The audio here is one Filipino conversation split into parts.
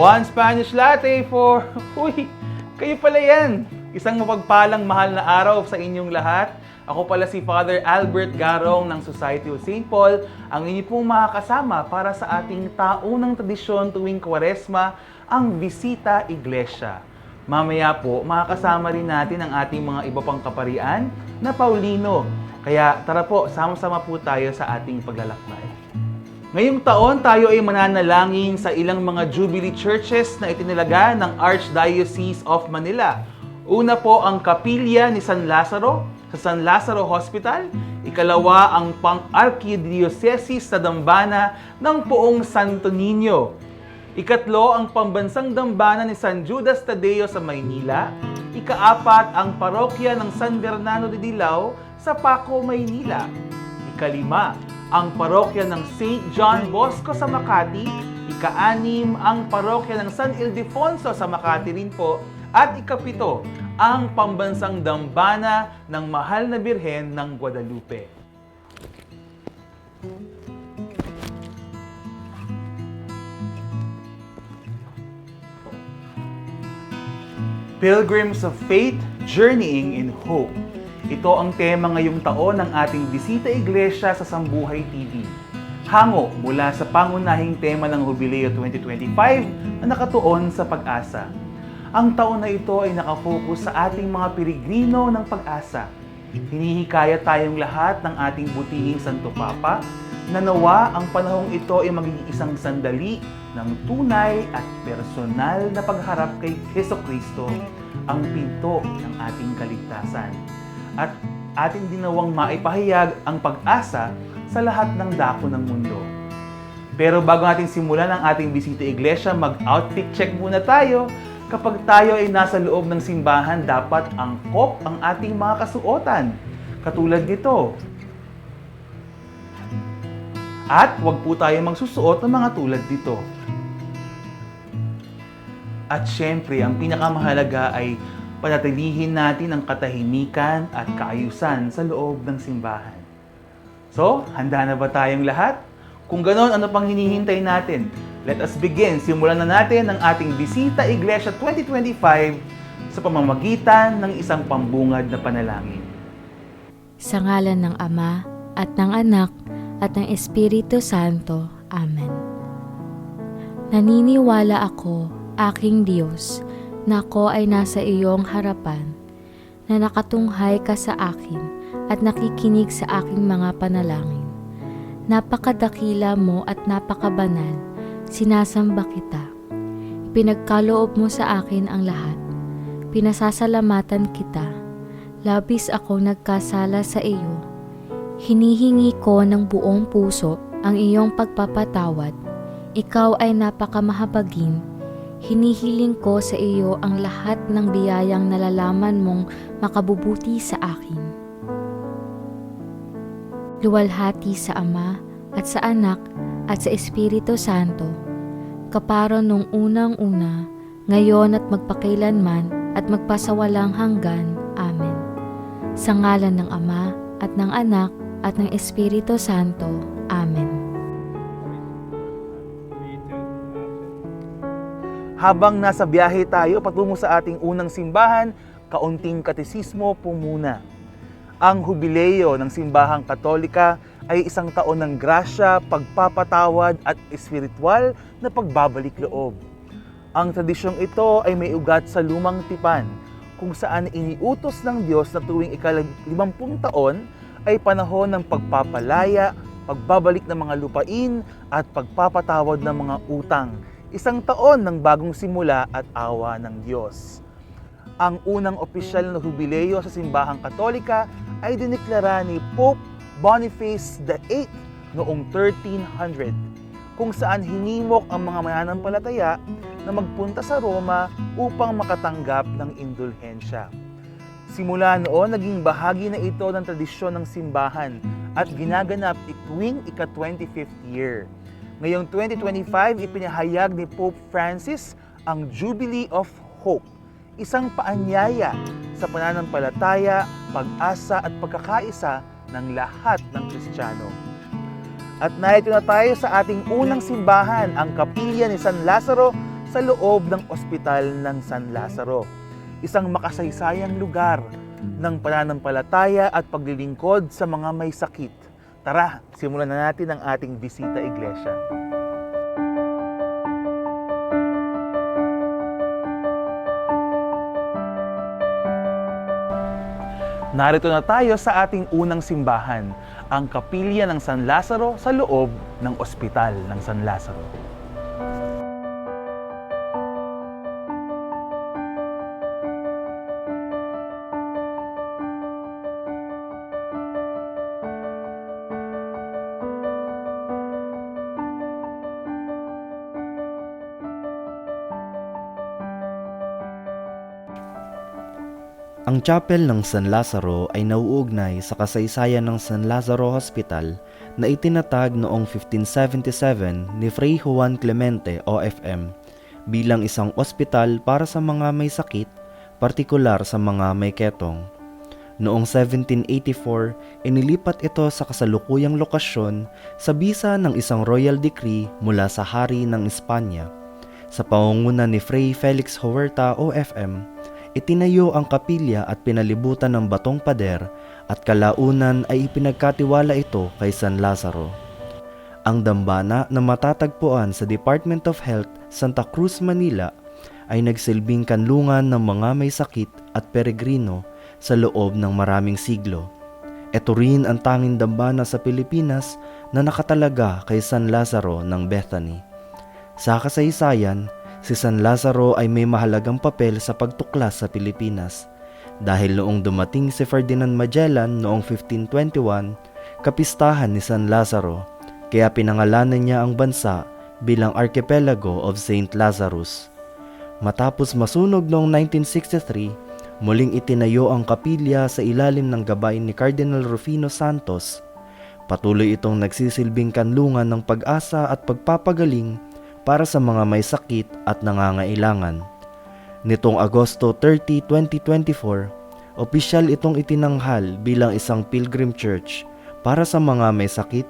One Spanish latte for... Uy, kayo pala yan! Isang mapagpalang mahal na araw sa inyong lahat. Ako pala si Father Albert Garong ng Society of St. Paul, ang inyo pong makakasama para sa ating taunang tradisyon tuwing Kwaresma, ang Visita Iglesia. Mamaya po, makakasama rin natin ang ating mga iba pang kaparian na Paulino. Kaya tara po, sama-sama po tayo sa ating paglalakbay. Ngayong taon, tayo ay mananalangin sa ilang mga Jubilee churches na itinilaga ng Archdiocese of Manila. Una po ang Kapilya ni San Lazaro sa San Lazaro Hospital. Ikalawa ang pang-archdiocese sa dambana ng poong Santo Niño. Ikatlo ang pambansang dambana ni San Judas Tadeo sa Maynila. Ikaapat ang parokya ng San Bernardo de Dilao sa Paco, Maynila. Ikalima, ang parokya ng St. John Bosco sa Makati. Ika-anim, ang parokya ng San Ildefonso sa Makati rin po. At ikapito, ang pambansang dambana ng Mahal na Birhen ng Guadalupe. Pilgrims of Faith, Journeying in Hope. Ito ang tema ngayong taon ng ating Bisita Iglesia sa Sambuhay TV. Hango mula sa pangunahing tema ng Jubileo 2025 na nakatuon sa pag-asa. Ang taon na ito ay nakafocus sa ating mga pirigrino ng pag-asa. Hinihikaya tayong lahat ng ating butihing Santo Papa na nawa ang panahong ito ay magiging isang sandali ng tunay at personal na pagharap kay Heso Kristo, ang pinto ng ating kaligtasan. At ating dinawang maipahayag ang pag-asa sa lahat ng dako ng mundo. Pero bago natin simulan ang ating bisita iglesia, mag-outfit check muna tayo. Kapag tayo ay nasa loob ng simbahan, dapat angkop ang ating mga kasuotan. Katulad nito. At huwag po tayo magsusuot ng mga tulad dito. At syempre, ang pinakamahalaga ay panatilihin natin ang katahimikan at kaayusan sa loob ng simbahan. So, handa na ba tayong lahat? Kung ganon, ano pang hinihintay natin? Let us begin. Simulan na natin ang ating Bisita Iglesia 2025 sa pamamagitan ng isang pambungad na panalangin. Sa ngalan ng Ama, at ng Anak, at ng Espiritu Santo. Amen. Naniniwala ako, aking Diyos, na ako ay nasa iyong harapan, na nakatunghay ka sa akin at nakikinig sa aking mga panalangin. Napakadakila mo at napakabanal, sinasamba kita. Pinagkaloob mo sa akin ang lahat. Pinasasalamatan kita. Labis ako nagkasala sa iyo. Hinihingi ko ng buong puso ang iyong pagpapatawad. Ikaw ay napakamahabagin. Hinihiling ko sa iyo ang lahat ng biyayang nalalaman mong makabubuti sa akin. Luwalhati sa Ama at sa Anak at sa Espiritu Santo, kaparo nung unang-una, ngayon at magpakailanman at magpasawalang hanggan. Amen. Sa ngalan ng Ama at ng Anak at ng Espiritu Santo. Amen. Habang nasa biyahe tayo patungo sa ating unang simbahan, kaunting katesismo po muna. Ang hubileo ng simbahang katolika ay isang taon ng grasya, pagpapatawad at espiritual na pagbabalik loob. Ang tradisyong ito ay may ugat sa lumang tipan, kung saan iniutos ng Diyos na tuwing ikalimampung taon ay panahon ng pagpapalaya, pagbabalik ng mga lupain at pagpapatawad ng mga utang. Isang taon ng bagong simula at awa ng Diyos. Ang unang opisyal na hubileo sa simbahang katolika ay diniklara ni Pope Boniface VIII noong 1300 kung saan hinimok ang mga mananampalataya na magpunta sa Roma upang makatanggap ng indulhensya. Simula noon, naging bahagi na ito ng tradisyon ng simbahan at ginaganap tuwing ika-25th year. Ngayong 2025, ipinahayag ni Pope Francis ang Jubilee of Hope, isang paanyaya sa pananampalataya, pag-asa at pagkakaisa ng lahat ng Kristiyano. At narito na tayo sa ating unang simbahan, ang kapilya ni San Lazaro sa loob ng ospital ng San Lazaro. Isang makasaysayang lugar ng pananampalataya at paglilingkod sa mga may sakit. Tara, simulan na natin ang ating bisita iglesia. Narito na tayo sa ating unang simbahan, ang kapilya ng San Lazaro sa loob ng ospital ng San Lazaro. Ang chapel ng San Lazaro ay nauugnay sa kasaysayan ng San Lazaro Hospital na itinatag noong 1577 ni Fray Juan Clemente OFM bilang isang ospital para sa mga may sakit, partikular sa mga may ketong. Noong 1784, inilipat ito sa kasalukuyang lokasyon sa bisa ng isang royal decree mula sa hari ng Espanya. Sa pangunguna ni Fray Felix Huerta OFM, itinayo ang kapilya at pinalibutan ng batong pader at kalaunan ay ipinagkatiwala ito kay San Lazaro. Ang dambana na matatagpuan sa Department of Health, Santa Cruz, Manila ay nagsilbing kanlungan ng mga may sakit at peregrino sa loob ng maraming siglo. Ito rin ang tanging dambana sa Pilipinas na nakatalaga kay San Lazaro ng Bethany. Sa kasaysayan, si San Lazaro ay may mahalagang papel sa pagtuklas sa Pilipinas dahil noong dumating si Ferdinand Magellan noong 1521, kapistahan ni San Lazaro kaya pinangalanan niya ang bansa bilang Archipelago of Saint Lazarus. Matapos masunog noong 1963, muling itinayo ang kapilya sa ilalim ng gabay ni Cardinal Rufino Santos. Patuloy itong nagsisilbing kanlungan ng pag-asa at pagpapagaling para sa mga may sakit at nangangailangan. Nitong Agosto 30, 2024, opisyal itong itinanghal bilang isang pilgrim church para sa mga may sakit,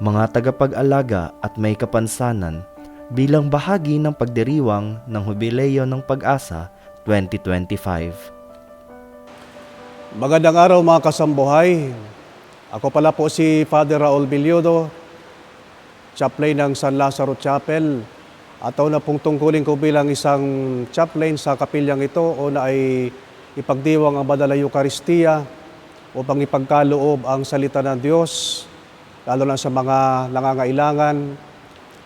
mga tagapag-alaga at may kapansanan bilang bahagi ng pagdiriwang ng Jubileo ng Pag-asa 2025. Magandang araw mga kasambuhay. Ako pala po si Father Raul Bilyodo, chaplain ng San Lazaro Chapel. At na pong tungkulin ko bilang isang chaplain sa kapilyang ito o na ay ipagdiwang ang Badala Eucharistia upang ipagkaloob ang salita ng Diyos, lalo na sa mga nangangailangan.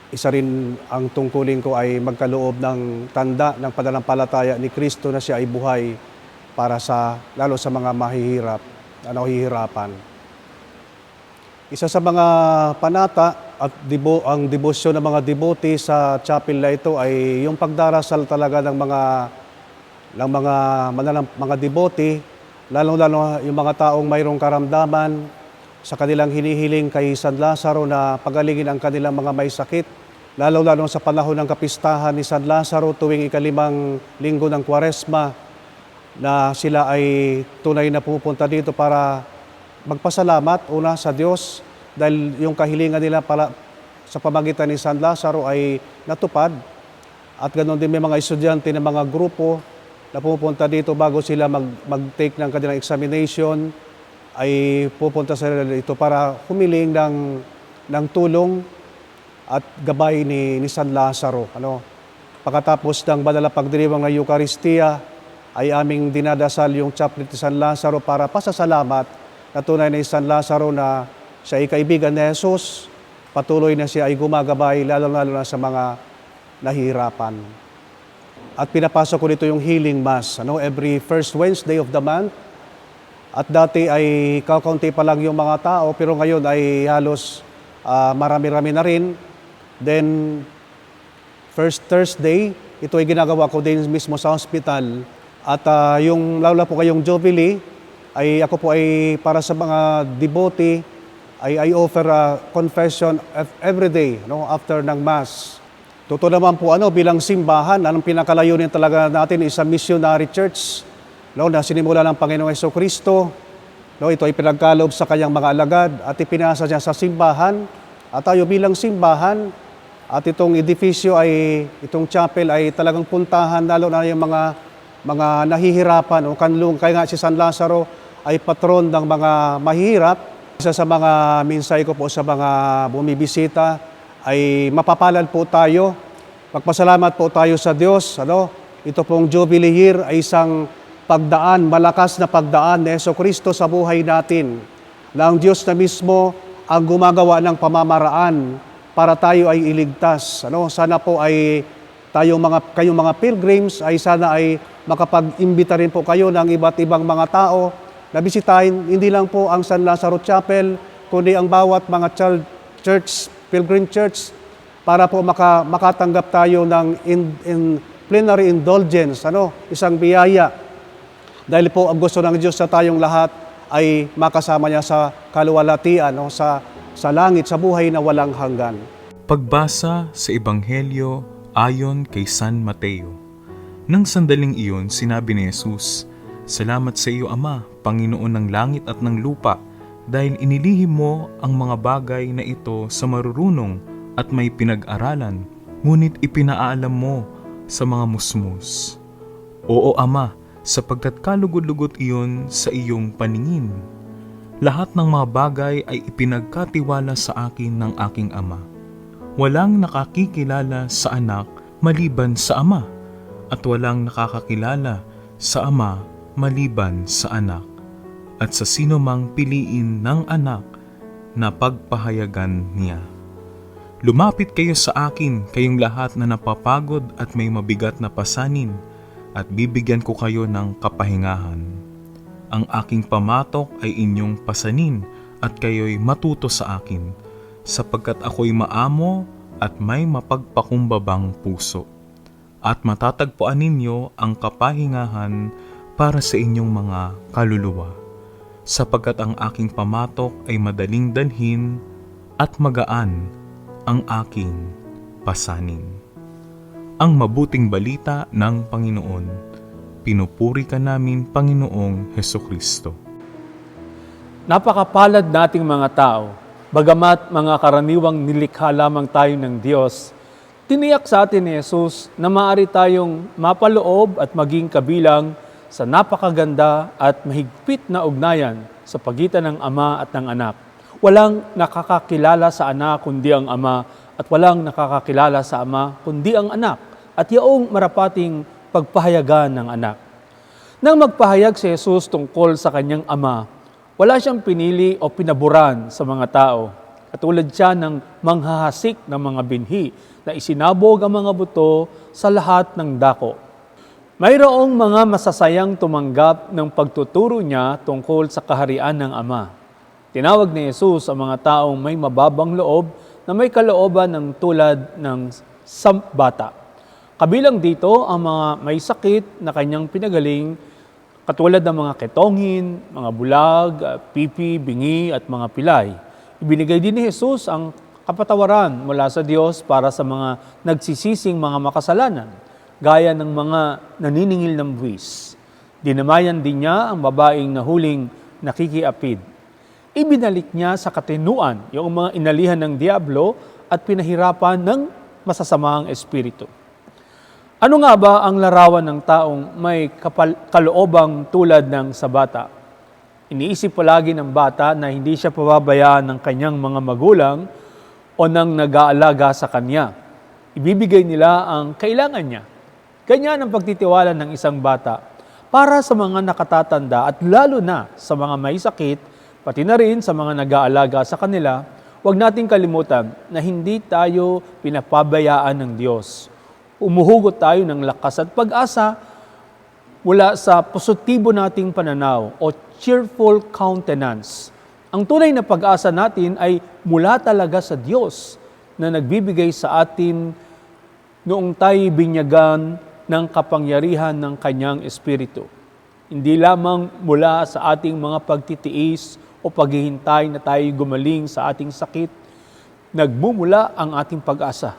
Isa rin ang tungkulin ko ay magkaloob ng tanda ng pananampalataya ni Kristo na siya ay buhay para sa lalo sa mga mahihirap, ano hihirapan. Isa sa mga panata at dibo, ang debosyon ng mga devotee sa chapel na ito ay yung pagdarasal talaga ng mga ng mga manalang, mga devotee, lalo-lalo yung mga taong mayroong karamdaman sa kanilang hinihiling kay San Lazaro na pagalingin ang kanilang mga may sakit, lalo-lalo sa panahon ng kapistahan ni San Lazaro tuwing ikalimang linggo ng Kwaresma, na sila ay tunay na pupunta dito para magpasalamat una sa Diyos dahil yung kahilingan nila para sa pamagitan ni San Lazaro ay natupad. At ganoon din may mga estudyante ng mga grupo na pupunta dito bago sila mag, mag-take ng kanilang examination ay pupunta sila dito para humiling ng, ng tulong at gabay ni, ni San Lazaro. Ano? Pagkatapos ng badala pagdiriwang ng Eucharistia, ay aming dinadasal yung chaplet ni San Lazaro para pasasalamat na tunay na San Lazaro na siya ay kaibigan ni Jesus, patuloy na siya ay gumagabay lalo-lalo na sa mga nahihirapan. At pinapasok ko dito yung healing mass, ano, every first Wednesday of the month. At dati ay kakaunti pa lang yung mga tao, pero ngayon ay halos ah, marami-rami na rin. Then, first Thursday, ito ay ginagawa ko din mismo sa hospital. At ah, yung lalo po kayong Jubilee, ay ako po ay para sa mga devotee, ay I offer a confession ev- every day no, after ng Mass. Totoo naman po ano, bilang simbahan, anong pinakalayunin talaga natin is a missionary church no, na sinimula ng Panginoong Yeso Kristo No, ito ay pinagkaloob sa kanyang mga alagad at ipinasa niya sa simbahan. At tayo bilang simbahan, at itong edifisyo ay, itong chapel ay talagang puntahan, lalo na yung mga, mga nahihirapan o kanlung. Kaya nga si San Lazaro ay patron ng mga mahihirap. Isa sa mga minsay ko po sa mga bumibisita ay mapapalad po tayo. Magpasalamat po tayo sa Diyos. Ano? Ito pong Jubilee year ay isang pagdaan, malakas na pagdaan ni Yeso Kristo sa buhay natin. Na ang Diyos na mismo ang gumagawa ng pamamaraan para tayo ay iligtas. Ano? Sana po ay tayong mga, kayong mga pilgrims ay sana ay makapag-imbita rin po kayo ng iba't ibang mga tao na bisitahin hindi lang po ang San Lazaro Chapel, kundi ang bawat mga church, pilgrim church, para po maka, makatanggap tayo ng in, in plenary indulgence, ano, isang biyaya. Dahil po ang gusto ng Diyos sa tayong lahat ay makasama niya sa kaluwalhatian, no, sa, sa langit, sa buhay na walang hanggan. Pagbasa sa Ebanghelyo ayon kay San Mateo. Nang sandaling iyon, sinabi ni Jesus, Salamat sa iyo, Ama, Panginoon ng langit at ng lupa, dahil inilihim mo ang mga bagay na ito sa marurunong at may pinag-aralan, ngunit ipinaalam mo sa mga musmus. Oo, Ama, sapagkat kalugod-lugot iyon sa iyong paningin. Lahat ng mga bagay ay ipinagkatiwala sa akin ng aking Ama. Walang nakakikilala sa anak maliban sa ama at walang nakakakilala sa ama maliban sa anak at sa sino mang piliin ng anak na pagpahayagan niya. Lumapit kayo sa akin, kayong lahat na napapagod at may mabigat na pasanin, at bibigyan ko kayo ng kapahingahan. Ang aking pamatok ay inyong pasanin at kayo'y matuto sa akin, sapagkat ako'y maamo at may mapagpakumbabang puso. At matatagpuan ninyo ang kapahingahan para sa inyong mga kaluluwa, sapagkat ang aking pamatok ay madaling dalhin at magaan ang aking pasanin. Ang mabuting balita ng Panginoon, pinupuri ka namin Panginoong Heso Kristo. Napakapalad nating mga tao, bagamat mga karaniwang nilikha lamang tayo ng Diyos, tiniyak sa atin ni Jesus na maaari tayong mapaloob at maging kabilang sa napakaganda at mahigpit na ugnayan sa pagitan ng Ama at ng Anak. Walang nakakakilala sa Anak kundi ang Ama at walang nakakakilala sa Ama kundi ang Anak at yaong marapating pagpahayagan ng Anak. Nang magpahayag si Jesus tungkol sa kanyang ama, wala siyang pinili o pinaboran sa mga tao. Katulad siya ng manghahasik ng mga binhi na isinabog ang mga buto sa lahat ng dako. Mayroong mga masasayang tumanggap ng pagtuturo niya tungkol sa kaharian ng Ama. Tinawag ni Jesus ang mga taong may mababang loob na may kalooban ng tulad ng sambata. Kabilang dito ang mga may sakit na kanyang pinagaling katulad ng mga ketongin, mga bulag, pipi, bingi at mga pilay. Ibinigay din ni Jesus ang kapatawaran mula sa Diyos para sa mga nagsisising mga makasalanan, gaya ng mga naniningil ng buwis. Dinamayan din niya ang babaeng nahuling nakikiapid. Ibinalik niya sa katinuan yung mga inalihan ng Diablo at pinahirapan ng masasamang espiritu. Ano nga ba ang larawan ng taong may kapal- kaloobang tulad ng sa bata? Iniisip palagi ng bata na hindi siya pababayaan ng kanyang mga magulang o ng nag-aalaga sa kanya. Ibibigay nila ang kailangan niya. Ganyan ang pagtitiwala ng isang bata para sa mga nakatatanda at lalo na sa mga may sakit, pati na rin sa mga nag-aalaga sa kanila, huwag nating kalimutan na hindi tayo pinapabayaan ng Diyos umuhugot tayo ng lakas at pag-asa mula sa positibo nating pananaw o cheerful countenance. Ang tunay na pag-asa natin ay mula talaga sa Diyos na nagbibigay sa atin noong tayo binyagan ng kapangyarihan ng Kanyang Espiritu. Hindi lamang mula sa ating mga pagtitiis o paghihintay na tayo gumaling sa ating sakit, nagmumula ang ating pag-asa.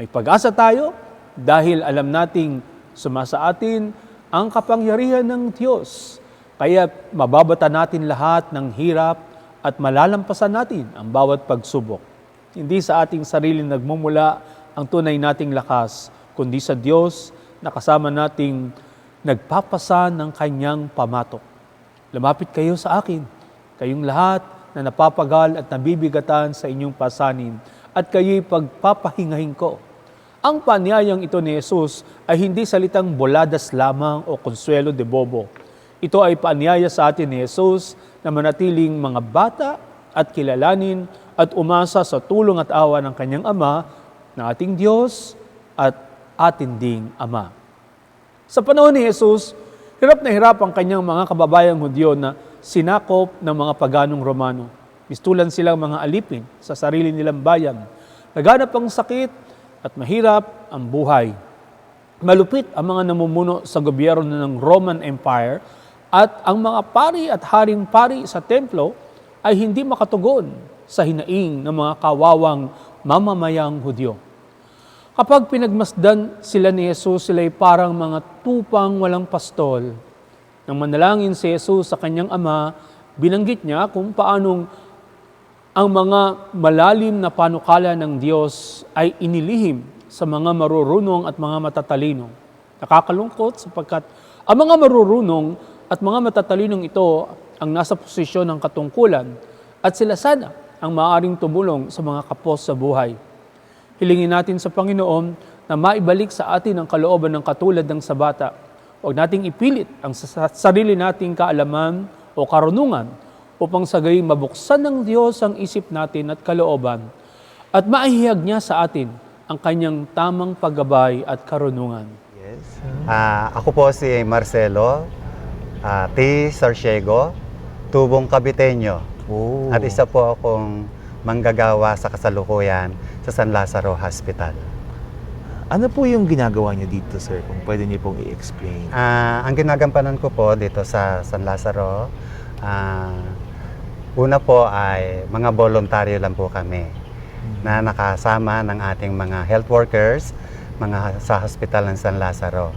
May pag-asa tayo dahil alam nating sumasa atin ang kapangyarihan ng Diyos Kaya mababata natin lahat ng hirap at malalampasan natin ang bawat pagsubok. Hindi sa ating sarili nagmumula ang tunay nating lakas, kundi sa Diyos na kasama nating nagpapasa ng kanyang pamatok. Lumapit kayo sa akin, kayong lahat na napapagal at nabibigatan sa inyong pasanin, at kayo'y pagpapahingahin ko. Ang panyayang ito ni Jesus ay hindi salitang boladas lamang o konsuelo de bobo. Ito ay paanyaya sa atin ni Jesus na manatiling mga bata at kilalanin at umasa sa tulong at awa ng kanyang Ama, na ating Diyos at atin ding Ama. Sa panahon ni Jesus, hirap na hirap ang kanyang mga kababayang Hudyo na sinakop ng mga paganong Romano. Mistulan silang mga alipin sa sarili nilang bayan. Naganap ang sakit at mahirap ang buhay. Malupit ang mga namumuno sa gobyerno ng Roman Empire at ang mga pari at haring pari sa templo ay hindi makatugon sa hinaing ng mga kawawang mamamayang Hudyo. Kapag pinagmasdan sila ni Jesus, sila ay parang mga tupang walang pastol. Nang manalangin si Jesus sa kanyang ama, binanggit niya kung paanong ang mga malalim na panukala ng Diyos ay inilihim sa mga marurunong at mga matatalino. Nakakalungkot sapagkat ang mga marurunong at mga matatalinong ito ang nasa posisyon ng katungkulan at sila sana ang maaaring tumulong sa mga kapos sa buhay. Hilingin natin sa Panginoon na maibalik sa atin ang kalooban ng katulad ng sa bata. Huwag nating ipilit ang sa- sarili nating kaalaman o karunungan upang sa gayon mabuksan ng Diyos ang isip natin at kalooban at maihiyag niya sa atin ang kanyang tamang paggabay at karunungan. Yes. Ah, ako po si Marcelo ah, T. Sarciego, tubong Kabiteño. Oh. At isa po akong manggagawa sa kasalukuyan sa San Lazaro Hospital. Ano po yung ginagawa niyo dito, sir? Kung pwede niyo pong i-explain. Ah, ang ginagampanan ko po dito sa San Lazaro, ah, una po ay mga voluntaryo lang po kami na nakasama ng ating mga health workers, mga sa hospital ng San Lazaro.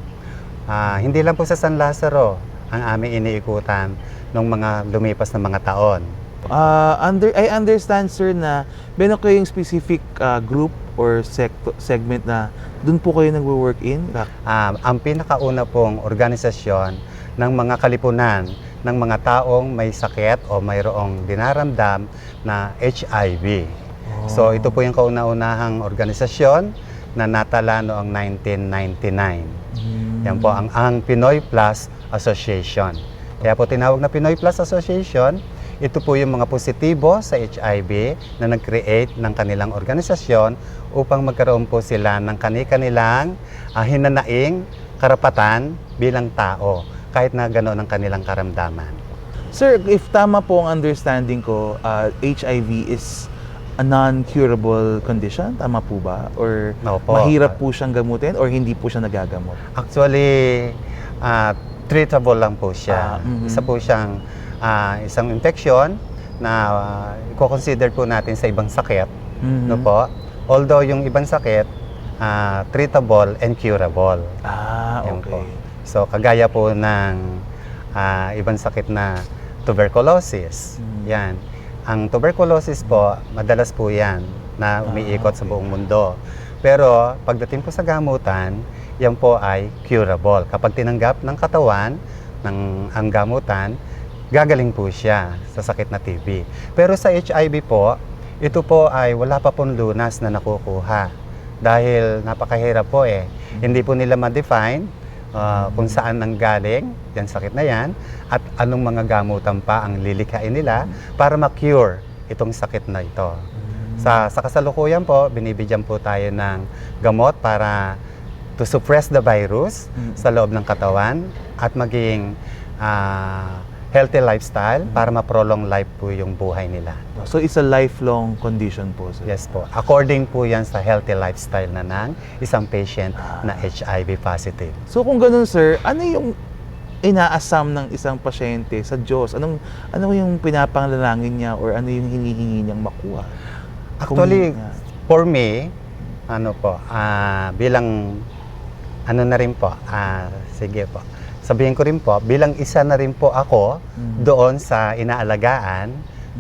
Ah, hindi lang po sa San Lazaro ang aming iniikutan ng mga lumipas na mga taon. Ah, under I understand sir na meron kayong specific ah, group or sect- segment na doon po kayo nagwo-work in. Ah, ang pinakauna pong organisasyon ng mga kalipunan ng mga taong may sakit o mayroong dinaramdam na HIV. So ito po yung kauna-unahang organisasyon na natala noong 1999. Yan po ang, ang Pinoy Plus Association. Kaya po tinawag na Pinoy Plus Association, ito po yung mga positibo sa HIV na nag-create ng kanilang organisasyon upang magkaroon po sila ng kani-kanilang ah, hinanaing karapatan bilang tao kahit na gano'n ang kanilang karamdaman. Sir, if tama po ang understanding ko, ah, HIV is a non-curable condition, tama po ba? Or Opo. mahirap po siyang gamutin or hindi po siya nagagamot? Actually, ah, treatable lang po siya. Ah, mhm. Isa po siyang ah, isang infection na uh, i-consider po natin sa ibang sakit. Mhm. No po? Although yung ibang sakit, ah, treatable and curable. Ah, Yan po. okay. So, kagaya po ng ah, ibang sakit na tuberculosis. Mm. Yan. Ang tuberculosis po, madalas po yan na umiikot sa buong mundo. Pero pagdating po sa gamutan, yan po ay curable. Kapag tinanggap ng katawan ng ang gamutan, gagaling po siya sa sakit na TB. Pero sa HIV po, ito po ay wala pa pong lunas na nakukuha. Dahil napakahirap po eh. Hindi po nila ma-define ah, kung saan nang galing yan sakit na yan at anong mga gamutan pa ang lilikhain nila para ma-cure itong sakit na ito. Sa, sa kasalukuyan po, binibigyan po tayo ng gamot para to suppress the virus Mm. sa loob ng katawan at maging ah, healthy lifestyle para ma-prolong life po yung buhay nila. So, it's a lifelong condition po, sir? Yes po. According po yan sa healthy lifestyle na ng isang patient na HIV positive. So, kung ganun, sir, ano yung inaasam ng isang pasyente sa Diyos? Anong, ano yung pinapangalangin niya or ano yung hinihingi niyang makuha? Actually, for me, ano po, ah, bilang ano na rin po, ah, sige po, sabihin ko rin po, bilang isa na rin po ako doon sa inaalagaan,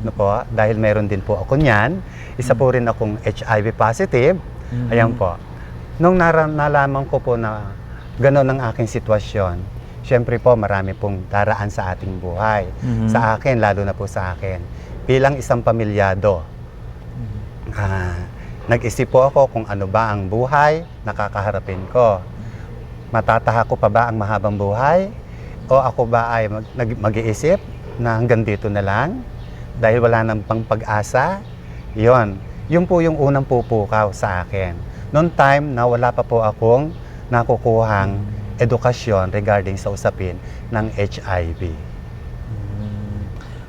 no po, dahil meron din po ako niyan, isa po rin akong HIV positive, ayan po. Nung nara- nalaman ko po na gano'n ang aking sitwasyon, syempre po marami pong daraan sa ating buhay. Mhm. Sa akin, lalo na po sa akin. Bilang isang pamilyado, ah, nag-isip po ako kung ano ba ang buhay na kakaharapin ko. Matataha ko pa ba ang mahabang buhay? O ako ba ay mag-iisip na hanggang dito na lang? Dahil wala nang pang pag-asa? Yon. Yun po yung unang pupukaw sa akin. Noong time na wala pa po akong nakukuhang edukasyon regarding sa usapin ng HIV.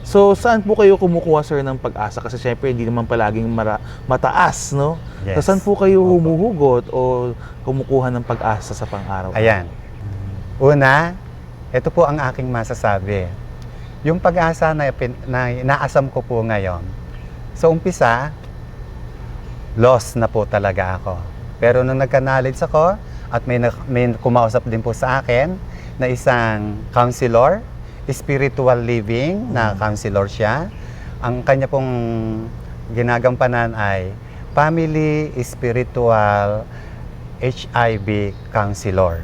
So, saan po kayo kumukuha, sir, ng pag-asa? Kasi syempre, hindi naman palaging mara- mataas, no? Yes. So, saan po kayo humuhugot o kumukuha ng pag-asa sa pang-araw? Ayan. Una, ito po ang aking masasabi. Yung pag-asa na, pin- na inaasam ko po ngayon, sa umpisa, lost na po talaga ako. Pero nung nagka-knowledge ako at may, na- may kumausap din po sa akin na isang counselor, spiritual living na counselor siya, ang kanya pong ginagampanan ay Family Spiritual HIV Counselor.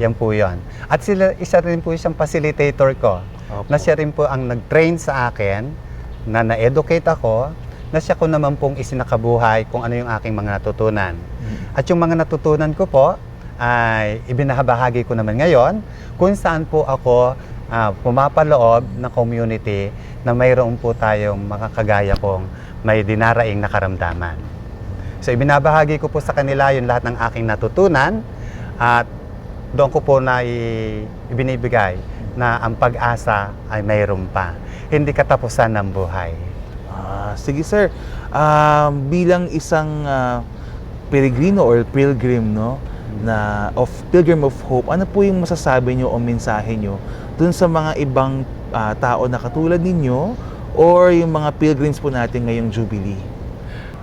Yan po yon. At sila, isa rin po siyang facilitator ko. Opo. Na siya rin po ang nag-train sa akin, na na-educate ako, na siya ko naman pong isinakabuhay kung ano yung aking mga natutunan. At yung mga natutunan ko po, ay ibinahabahagi ko naman ngayon kung saan po ako ah, pumapaloob ng community na mayroon po tayong mga kagaya kong may dinaraing na karamdaman. So ibinabahagi ko po sa kanila yung lahat ng aking natutunan at doon ko po na ibinibigay na ang pag-asa ay mayroon pa. Hindi katapusan ng buhay. Ah, sige, sir. Um, bilang isang ah, peregrino or pilgrim, no? Na of Pilgrim of Hope, ano po yung masasabi nyo o mensahe nyo dun sa mga ibang ah, tao na katulad ninyo or yung mga pilgrims po natin ngayong Jubilee?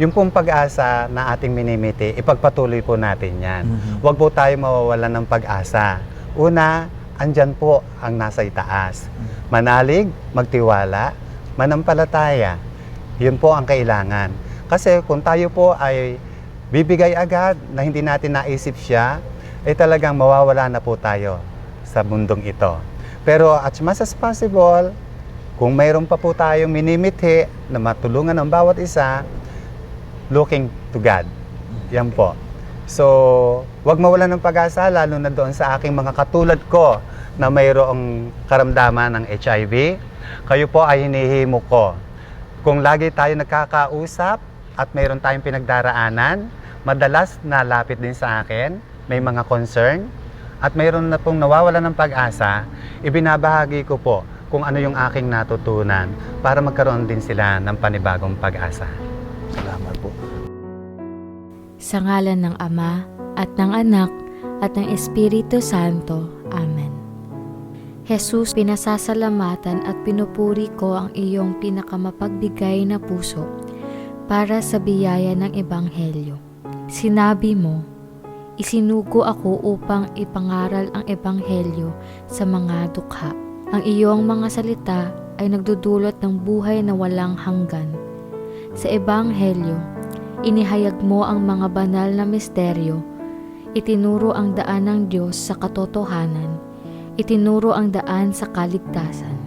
Yung pong pag-asa na ating minimiti, ipagpatuloy po natin yan. Mhm. Huwag po tayo mawawalan ng pag-asa. Una, andyan po ang nasa itaas. Manalig, magtiwala, manampalataya. Yun po ang kailangan. Kasi kung tayo po ay bibigay agad na hindi natin naisip siya, ay talagang mawawala na po tayo sa mundong ito. Pero as much as possible, kung mayroon pa po tayong minimithi na matulungan ng bawat isa, looking to God. Yan po. So, wag mawalan ng pag-asa, lalo na doon sa aking mga katulad ko na mayroong karamdaman ng HIV. Kayo po ay hinihimo ko. Kung lagi tayo nagkakausap at mayroon tayong pinagdaraanan, madalas nalapit din sa akin, may mga concern, at mayroon na pong nawawala ng pag-asa, ibinabahagi ko po kung ano yung aking natutunan para magkaroon din sila ng panibagong pag-asa. Salamat po. Sa ngalan ng Ama at ng Anak at ng Espiritu Santo. Amen. Jesus, pinasasalamatan at pinupuri ko ang iyong pinakamapagbigay na puso para sa biyaya ng Ebanghelyo. Sinabi mo, isinugo ako upang ipangaral ang Ebanghelyo sa mga dukha. Ang iyong mga salita ay nagdudulot ng buhay na walang hanggan. Sa Ebanghelyo, inihayag mo ang mga banal na misteryo, itinuro ang daan ng Diyos sa katotohanan, itinuro ang daan sa kaligtasan.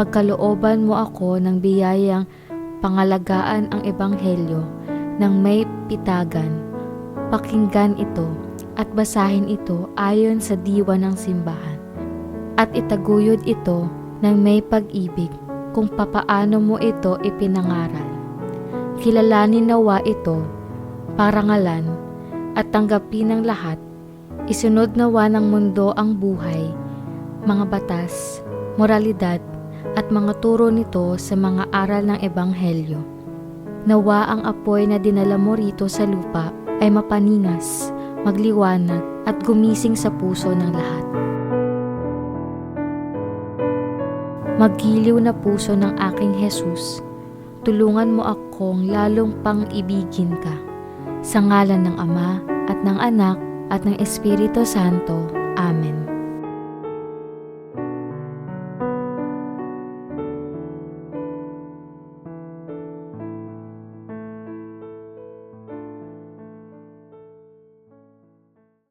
Pagkalooban mo ako ng biyayang pangalagaan ang Ebanghelyo ng may pitagan, pakinggan ito at basahin ito ayon sa diwa ng simbahan. At itaguyod ito ng may pag-ibig kung papaano mo ito ipinangaral kilalanin nawa ito, parangalan, at tanggapin ng lahat, isunod nawa ng mundo ang buhay, mga batas, moralidad, at mga turo nito sa mga aral ng Ebanghelyo. Nawa ang apoy na dinala mo rito sa lupa ay mapaningas, magliwanag, at gumising sa puso ng lahat. Maggiliw na puso ng aking Jesus, tulungan mo akong lalong pang ibigin ka. Sa ngalan ng Ama at ng Anak at ng Espiritu Santo.